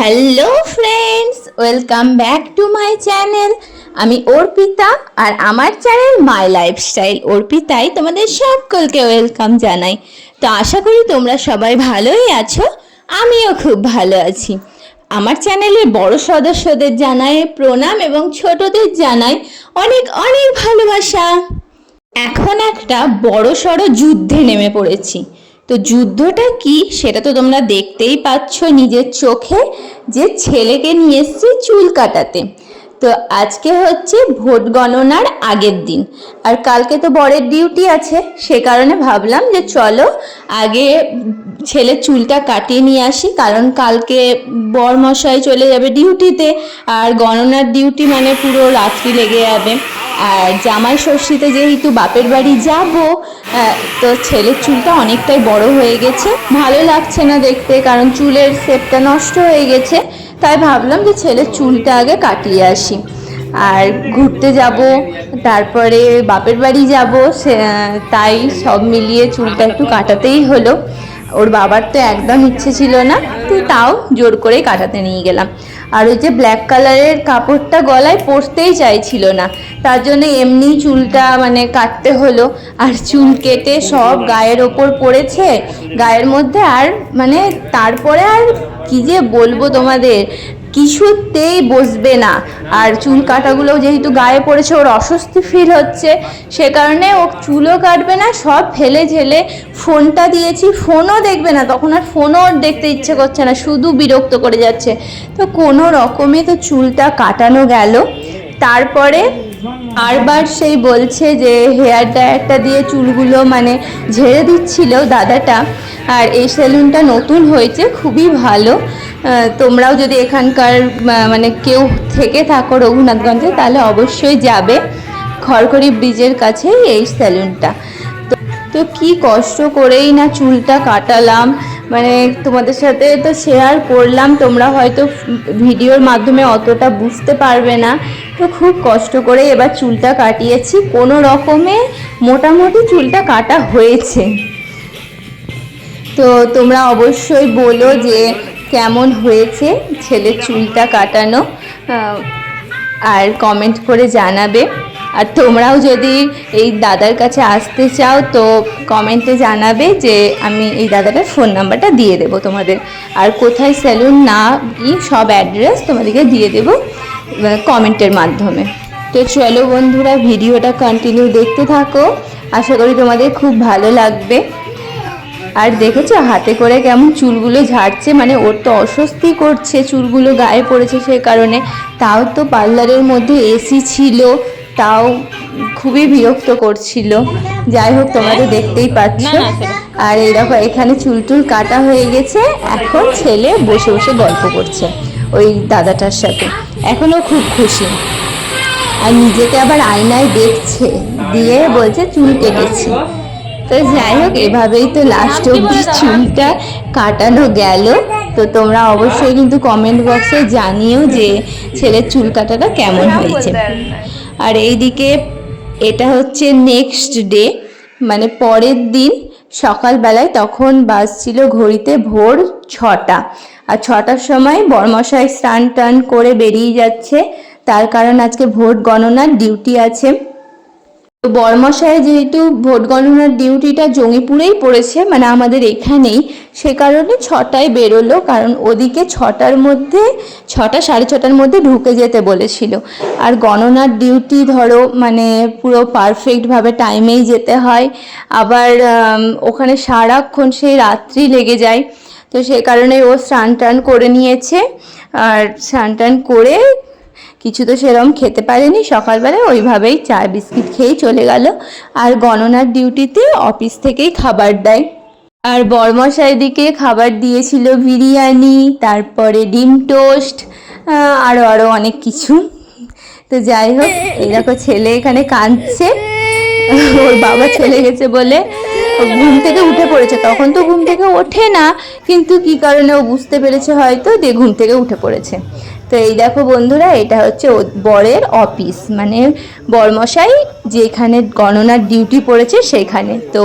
Hello friends welcome back to my channel আমি অর্পিতা আর আমার channel my lifestyle অর্পিতাই তোমাদের সকলকে ওয়েলকাম জানাই। তো আশা করি তোমরা সবাই ভালোই আছো, আমিও খুব ভালো আছি। আমার চ্যানেলের বড় সদস্যদের জানাই, প্রণাম এবং ছোটদের জানাই অনেক অনেক ভালোবাসা। এখন একটা বড় সড়ো যুদ্ধে নেমে পড়েছি। তো যুদ্ধটা কি সেটা তো তোমরা দেখতেই পাচ্ছ নিজের চোখে যে ছেলেকে নিয়ে এসছি চুল কাটাতে। তো আজকে হচ্ছে ভোট গণনার আগের দিন। আর কালকে তো বরের ডিউটি আছে, সে কারণে ভাবলাম যে চলো আগে ছেলের চুলটা কাটিয়ে নিয়ে আসি, কারণ কালকে বর মশাই চলে যাবে ডিউটিতে, আর গণনার ডিউটি মানে পুরো রাত্রি লেগে যাবে। আর জামাই ষষ্ঠীতে যেহেতু বাপের বাড়ি যাব তো ছেলের চুলটা অনেকটাই বড় হয়ে গেছে। ভালো লাগছে না দেখতে, কারণ চুলের শেপটা নষ্ট হয়ে গেছে। তাই ভাবলাম যে ছেলের চুলটা আগে কাটিয়ে আসি। আর ঘুরতে যাব, তারপরে বাপের বাড়ি যাব তাই সব মিলিয়ে চুলটা একটু কাটাতেই হলো। ওর বাবার তো একদম ইচ্ছে ছিল না। তাও জোর করে কাটাতে নিয়ে গেলাম। আর ওই যে ব্ল্যাক কালারের কাপড়টা গলায় পরতেই চাইছিল না। তার জন্য এমনি চুলটা মানে কাটতে হলো। আর চুল কেটে সব গায়ের ওপর পড়েছে। গায়ের মধ্যে আর মানে তারপরে আর কি যে বলব তোমাদের? কিছুতেই বসবে না। আর চুল কাটাগুলো যেহেতু গায়ে পড়েছে, ওর অস্বস্তি ফিল হচ্ছে, সে কারণে ও চুলও কাটবে না, সব ফেলে ঝেলে ফোনটা দিয়েছি, ফোনও দেখবে না, তখন আর ফোনও দেখতে ইচ্ছে করছে না, শুধু বিরক্ত করে যাচ্ছে। তো কোনো রকমে তো চুলটা কাটানো গেল। তারপরে বারবার সেই বলছে যে, হেয়ার ড্রায়ারটা দিয়ে চুলগুলো মানে ঝেড়ে দিচ্ছিল দাদাটা। আর এই সেলুনটা নতুন হয়েছে, খুবই ভালো। তোমরাও যদি এখানকার মানে কেউ থেকে থাকো রঘুনাথগঞ্জে, তাহলে অবশ্যই যাবে খড়খড়ি ব্রিজের কাছেই এই স্যালুনটা তো তো কি কষ্ট করেই না চুলটা কাটালাম মানে তোমাদের সাথে তো শেয়ার করলাম, তোমরা হয়তো ভিডিওর মাধ্যমে অতটা বুঝতে পারবে না। তো খুব কষ্ট করে এবার চুলটা কাটিয়েছি, কোনো রকমে মোটামুটি চুলটা কাটা হয়েছে। তো তোমরা অবশ্যই বলো যে কেমন হয়েছে ছেলের চুলটা কাটানো আর কমেন্ট করে জানাবে। আর তোমরাও যদি এই দাদার কাছে আসতে চাও, তো কমেন্টে জানাবে যে আমি এই দাদাটার ফোন নাম্বারটা দিয়ে দেবো তোমাদের। আর কোথায় স্যালুন না কি সব অ্যাড্রেস তোমাদেরকে দিয়ে দেবো কমেন্টের মাধ্যমে। তো চলো বন্ধুরা ভিডিওটা কন্টিনিউ দেখতে থাকো। আশা করি তোমাদের খুব ভালো লাগবে। আর দেখেছ হাতে করে কেমন চুলগুলো ঝাড়ছে? মানে ওর তো অস্বস্তি করছে চুলগুলো গায়ে পড়েছে সে কারণে। তাও তো পার্লারের মধ্যে এসি ছিল তাও খুবই বিরক্ত করছিল। যাই হোক তোমরা তো দেখতেই পাচ্ছ। আর দেখো এখানে চুল টুল কাটা হয়ে গেছে। এখন ছেলে বসে বসে গল্প করছে ওই দাদাটার সাথে। এখনও খুব খুশি। আর নিজেকে আবার আয়নায় দেখছে। দিয়ে বলছে চুল কেটেছি। তো যাই হোক, এভাবেই তো লাস্ট অব্দি চুলটা কাটানো গেল। তো তোমরা অবশ্যই কিন্তু কমেন্ট বক্সে জানিও যে ছেলের চুল কাটাটা কেমন হয়েছে। আর এইদিকে এটা হচ্ছে নেক্সট ডে মানে পরের দিন সকালবেলায় তখন বাজছিল ঘড়িতে ভোর ছটা। আর ছটার সময় বরমশাই স্নান টান করে বেরিয়ে যাচ্ছে। তার কারণ আজকে ভোট গণনার ডিউটি আছে। তো বর্মশায় যেহেতু ভোট গণনার ডিউটিটা জঙ্গিপুরেই পড়েছে মানে আমাদের এখানেই, সে কারণে ছটায় বেরোলো, কারণ ওদিকে ছটার মধ্যে, ছটা, সাড়ে ছটার মধ্যে ঢুকে যেতে বলেছিল। আর গণনার ডিউটি ধরো মানে পুরো পারফেক্টভাবে টাইমেই যেতে হয়। আবার ওখানে সারাক্ষণ সেই রাত্রি লেগে যায়। তো সে কারণে ও স্নান টান করে নিয়েছে। আর স্নান টান করে কিছু তো সেরকম খেতে পারেনি। সকালবেলায় ওইভাবেই চা বিস্কিট খেয়েই চলে গেল। আর গণনার ডিউটিতে অফিস থেকেই খাবার দেয়। আর বরমশাই দিকে খাবার দিয়েছিল বিরিয়ানি, তারপরে ডিম টোস্ট আরও আরও অনেক কিছু। তো যাই হোক দেখো ছেলে এখানে কাঁদছে। ওর বাবা চলে গেছে বলে ঘুম থেকে উঠে পড়েছে। তখন তো ঘুম থেকে ওঠে না, কিন্তু কি কারণে ও বুঝতে পেরেছে হয়তো দিয়ে ঘুম থেকে উঠে পড়েছে। তো এই দেখো বন্ধুরা, এটা হচ্ছে বরের অফিস। মানে বরমশাই যেখানে গণনার ডিউটি পড়েছে সেখানে। তো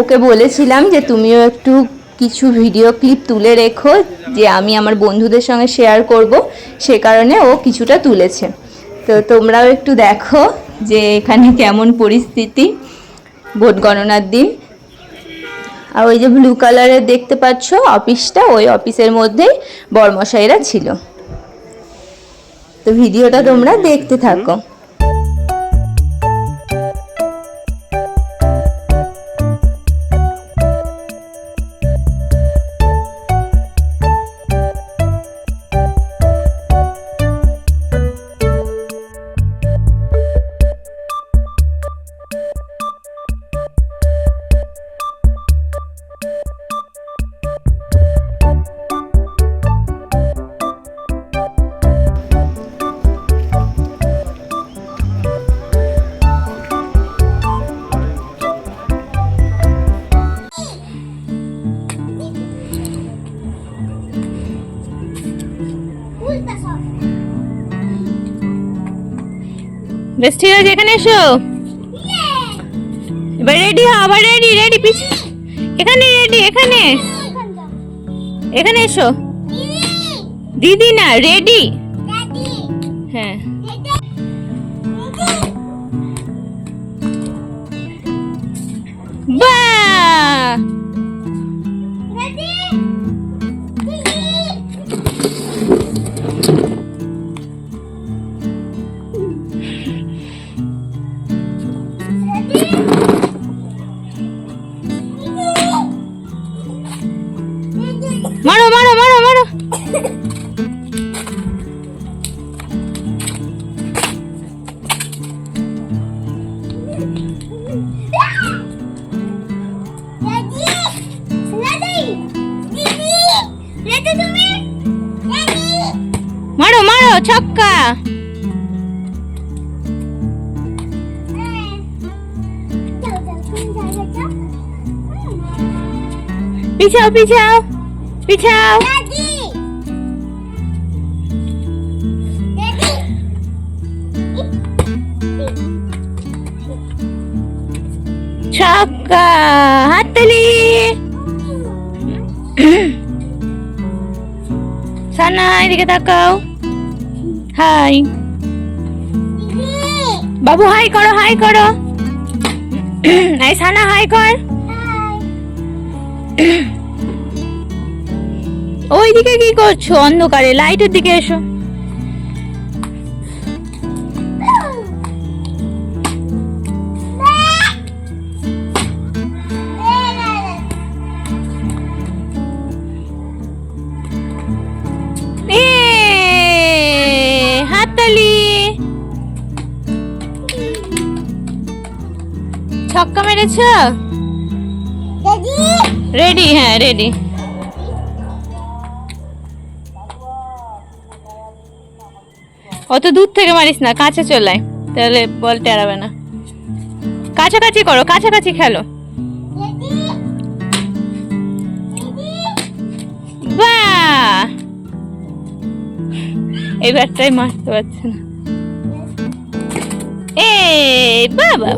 ওকে বলেছিলাম যে তুমিও একটু কিছু ভিডিও ক্লিপ তুলে রেখো, যে আমি আমার বন্ধুদের সঙ্গে শেয়ার করব। সে কারণে ও কিছুটা তুলেছে। তো তোমরাও একটু দেখো যে এখানে কেমন পরিস্থিতি ভোট গণনার দিন। আর ওই যে ব্লু কালারের দেখতে পাচ্ছ অফিসটা, ওই অফিসের মধ্যেই বর্মশাইরা ছিল। তো ভিডিওটা তোমরা দেখতে থাকো। বেশ ঠিক আছে এখানে এসো। এবার রেডি হও আবার রেডি রেডি পিছ। এখানে রেডি এখানে। এখানে এসো। দিদি না রেডি হ্যাঁ। ছক্কা পিছাও পিছাও পিছাও ছক্কা হাততালি সানা এদিকে তাকাও Hi. বাবু, হাই করো হাই করো। এই সানা, হাই কর। ওইদিকে কি করছ? অন্ধকারে, লাইটের দিকে এসো। ছক্কা মেরেছ? রেডি? হ্যাঁ রেডি। অত দূর থেকে মারিস না কাছে চলায় তাহলে বল টেরাবে না। কাছাকাছি করো কাছাকাছি খেলো। এই মারতে পারছে না। এ বাবা